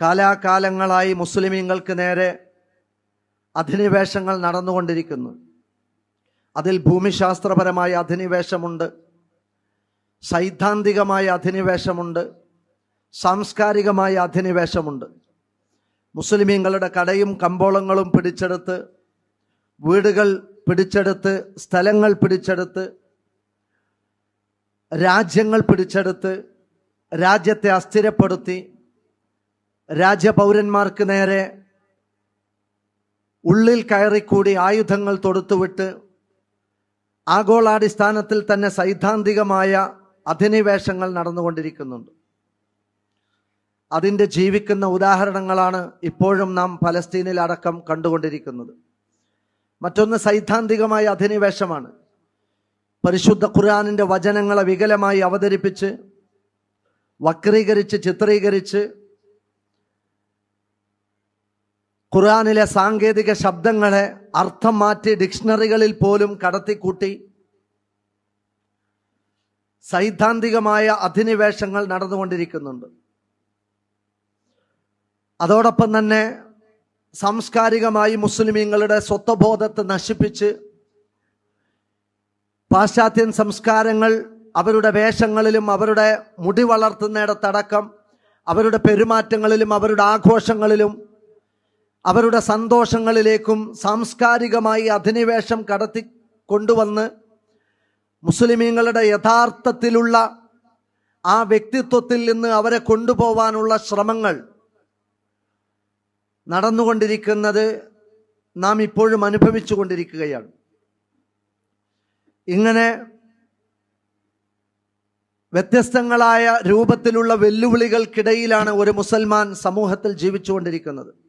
കാലാകാലങ്ങളായി മുസ്ലിമീങ്ങൾക്ക് നേരെ അധിനിവേശങ്ങൾ നടന്നുകൊണ്ടിരിക്കുന്നു. അതിൽ ഭൂമിശാസ്ത്രപരമായ അധിനിവേശമുണ്ട്. സൈദ്ധാന്തികമായ അധിനിവേശമുണ്ട്. സാംസ്കാരികമായ അധിനിവേശമുണ്ട്. മുസ്ലിമീങ്ങളുടെ കടയും കമ്പോളങ്ങളും പിടിച്ചെടുത്ത് വീടുകൾ പിടിച്ചെടുത്ത് സ്ഥലങ്ങൾ പിടിച്ചെടുത്ത് രാജ്യങ്ങൾ പിടിച്ചെടുത്ത് രാജ്യത്തെ അസ്ഥിരപ്പെടുത്തി രാജ്യപൗരന്മാർക്ക് നേരെ ഉള്ളിൽ കയറിക്കൂടി ആയുധങ്ങൾ തൊടുത്തുവിട്ട് ആഗോളാടിസ്ഥാനത്തിൽ തന്നെ സൈദ്ധാന്തികമായ അധിനിവേശങ്ങൾ നടന്നുകൊണ്ടിരിക്കുന്നുണ്ട്. അതിന്റെ ജീവിക്കുന്ന ഉദാഹരണങ്ങളാണ് ഇപ്പോഴും നാം പലസ്തീനിൽ അടക്കം കണ്ടുകൊണ്ടിരിക്കുന്നത്. മറ്റൊന്ന് സൈദ്ധാന്തികമായ അധിനിവേശമാണ്. പരിശുദ്ധ ഖുർആാനിന്റെ വചനങ്ങളെ വികലമായി അവതരിപ്പിച്ച് വക്രീകരിച്ച് ചിത്രീകരിച്ച് ഖുർആാനിലെ സാങ്കേതിക ശബ്ദങ്ങളെ അർത്ഥം മാറ്റി ഡിക്ഷണറികളിൽ പോലും കടത്തിക്കൂട്ടി. സൈദ്ധാന്തികമായ അധിനിവേശങ്ങൾ നടന്നുകൊണ്ടിരിക്കുന്നുണ്ട്. അതോടൊപ്പം തന്നെ സാംസ്കാരികമായി മുസ്ലിമീങ്ങളുടെ സ്വത്വബോധത്തെ നശിപ്പിച്ച് പാശ്ചാത്യൻ സംസ്കാരങ്ങൾ അവരുടെ വേഷങ്ങളിലും അവരുടെ മുടി വളർത്തുന്നിടത്തടക്കം അവരുടെ പെരുമാറ്റങ്ങളിലും അവരുടെ ആഘോഷങ്ങളിലും അവരുടെ സന്തോഷങ്ങളിലേക്കും സാംസ്കാരികമായി അധിനിവേശം കടത്തി കൊണ്ടുവന്ന് മുസ്ലിമീങ്ങളുടെ യഥാർത്ഥത്തിലുള്ള ആ വ്യക്തിത്വത്തിൽ നിന്ന് അവരെ കൊണ്ടുപോവാനുള്ള ശ്രമങ്ങൾ നടന്നുകൊണ്ടിരിക്കുന്നത് നാം ഇപ്പോഴും അനുഭവിച്ചു കൊണ്ടിരിക്കുകയാണ് ഇങ്ങനെ വ്യത്യസ്തങ്ങളായ രൂപത്തിലുള്ള വെല്ലുവിളികൾക്കിടയിലാണ് ഒരു മുസൽമാൻ സമൂഹത്തിൽ ജീവിച്ചുകൊണ്ടിരിക്കുന്നത്.